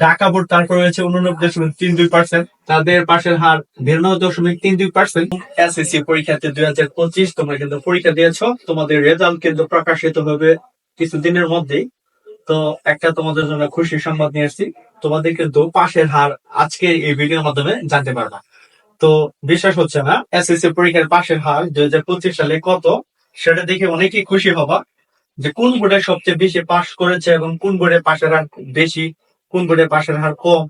Dhaka board তারপর রয়েছে উননব্বই দশমিক তিন দুই পার্সেন্ট তাদের পাশের হার বিরানব্বই দশমিক তিন দুই পার্সেন্ট পরীক্ষাতে দুই হাজার পঁচিশ, তোমরা কিন্তু পরীক্ষা দিয়েছ। তোমাদের রেজাল্ট কিন্তু প্রকাশিত হবে কিছুদিনের মধ্যেই। তো একটা তোমাদের জন্য খুশি সংবাদ নিয়ে এসেছি তোমাদের কিন্তু পাশের হার আজকে এই ভিডিওর মাধ্যমে জানতে পারবা। তো বিশ্বাস হচ্ছে না এস এসএসসি পরীক্ষার পাশের হার দুই হাজার পঁচিশ সালে কত, সেটা দেখে অনেকেই খুশি হবা যে কোন বোর্ডে সবচেয়ে বেশি পাশ করেছে এবং কোন বোর্ডে পাশের হার বেশি। কোন বোর্ডে পাশের হার কম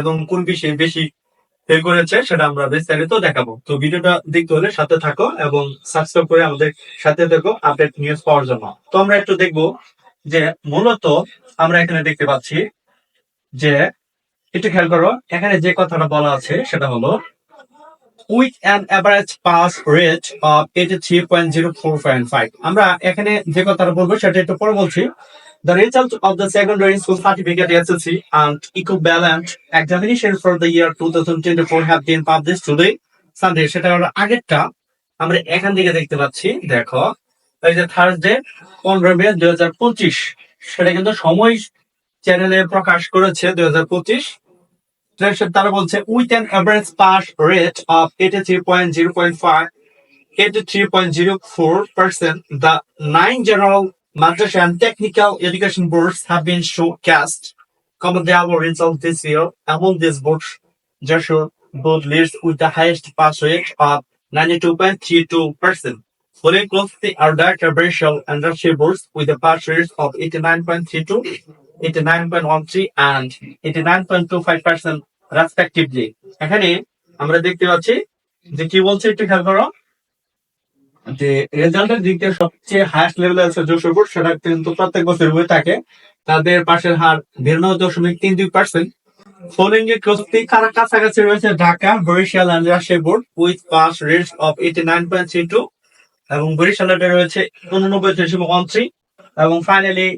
এবং কোন বিষয়ে বেশি করেছে সেটা আমরা বিস্তারিত দেখাবো। তো ভিডিওটা দেখতে হলে সাথে থাকো এবং সাবস্ক্রাইব করে আমাদের সাথে থাকো আপডেট নিউজ পাওয়ার জন্য। তো আমরা একটু দেখব যে মূলত আমরা এখানে দেখতে পাচ্ছি যে, একটু খেয়াল করো, এখানে যে কথাটা বলা আছে সেটা হলো with an average pass rate of eighty three point zero four five. আমরা এখানে যে কথাটা বলব সেটা একটু পরে বলছি। The result of the secondary school certificate SSC and equivalent examination for the year 2024 have been published today. Sunday, সেটা হলো আগেরটা। আমরা এখান থেকে দেখতে পাচ্ছি, দেখো, এই যে থার্সডে পনেরো মে দুই হাজার পঁচিশ। সেটা কিন্তু সময় চ্যানেলে প্রকাশ করেছে দুই হাজার পঁচিশ তারা বলছে with an average pass rate of eighty three point zero point five eighty three point zero four percent the nine general madrasa and technical education boards have been showcased Common comparable results this year among these boards Joshua board leads with the highest pass rate of 92.32 percent following closely are the commercial and Russia boards with a pass rate of 89.32 89.13 and 89.25 percent respectively এখানে আমরা দেখতে পাচ্ছি যে কি বলছে একটু খেয়াল করো যে রেজাল্টের দিক দিয়ে সবচেয়ে হাইস্ট লেভেলে আছে যশোরপুর সেটা কিন্তু প্রত্যেক বছর হয়ে থাকে। তাদের পাশের হার বিরানব্বই দশমিক তিন দুই পার্সেন্ট ফলোইং এর কারা কাছাকাছি রয়েছে? Dhaka, Barishal and Rajshahi board with pass rate of eighty nine point three two এবং বরিশালের রয়েছে উননব্বই দশমিক ওয়ান থ্রি এবং ফাইনালি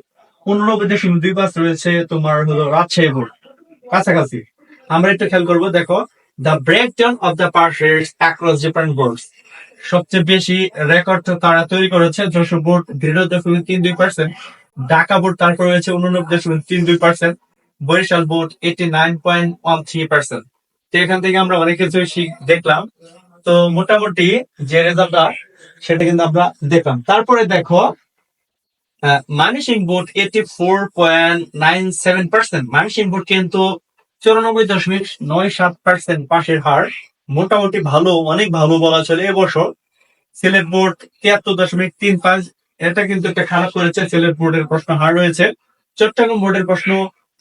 উননব্বই দশমিক দুই পাঁচ রয়েছে তোমার হলো রাজশাহী বোর্ড। কাছাকাছি। আমরা একটু খেয়াল করব, দেখো the breakdown of the pass rates across different boards সবচেয়ে বেশি রেকর্ড তারা তৈরি করেছে, যশোর বোর্ড দৃঢ় দশমিক তিন দুই পার্সেন্ট ঢাকা বোর্ড তারপর রয়েছে উননব্বই দশমিক তিন দুই percent Barishal board eighty nine point one three percent তো এখান থেকে আমরা অনেক কিছু দেখলাম। তো মোটামুটি যে রেজাল্টটা সেটা কিন্তু আমরা দেখলাম। তারপরে দেখো Mymensingh board eighty four point nine seven percent Mymensingh board কিন্তু চুরানব্বই দশমিক নয় সাত পার্সেন্ট পাশের হার। মোটামুটি ভালো, অনেক ভালো বলা চলে এবছর সিলেট বোর্ড তিয়াত্তর দশমিক তিন পাঁচ, এটা কিন্তু একটা খারাপ করেছে। সিলেট বোর্ডের প্রশ্ন হার রয়েছে। চট্টগ্রাম বোর্ডের প্রশ্ন,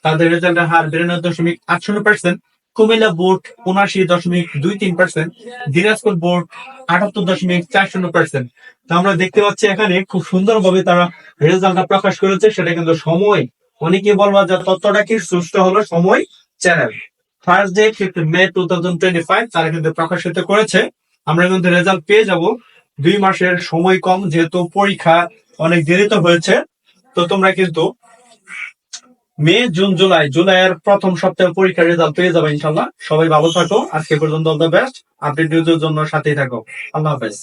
তাদের রেজাল্টের হার বিরানব্বই দশমিক আটষট্টি পার্সেন্ট কুমিল্লা বোর্ড উনাশি দশমিক দুই তিন পার্সেন্ট দিনাজপুর বোর্ড আটাত্তর দশমিক চার শূন্য পার্সেন্ট তো আমরা দেখতে পাচ্ছি এখানে খুব সুন্দরভাবে তারা রেজাল্টটা প্রকাশ করেছে। সেটা কিন্তু সময় অনেকে বলবা যে তথ্যটা কি সুস্থ হলো? Somoy channel first day fifth May two thousand twenty five তারা কিন্তু প্রকাশিত করেছে। আমরা কিন্তু রেজাল্ট পেয়ে যাব। দুই মাসের সময় কম, যেহেতু পরীক্ষা অনেক দেরিতে হয়েছে। তো তোমরা কিন্তু মে, জুন, জুলাই, জুলাইয়ের প্রথম সপ্তাহে পরীক্ষার রেজাল্ট পেয়ে যাবে ইনশাল্লাহ সবাই ভালো থাকো। আজকে পর্যন্ত অল দ্য বেস্ট আপডেট নিউজের জন্য সাথেই থাকো। আল্লাহ হাফেজ।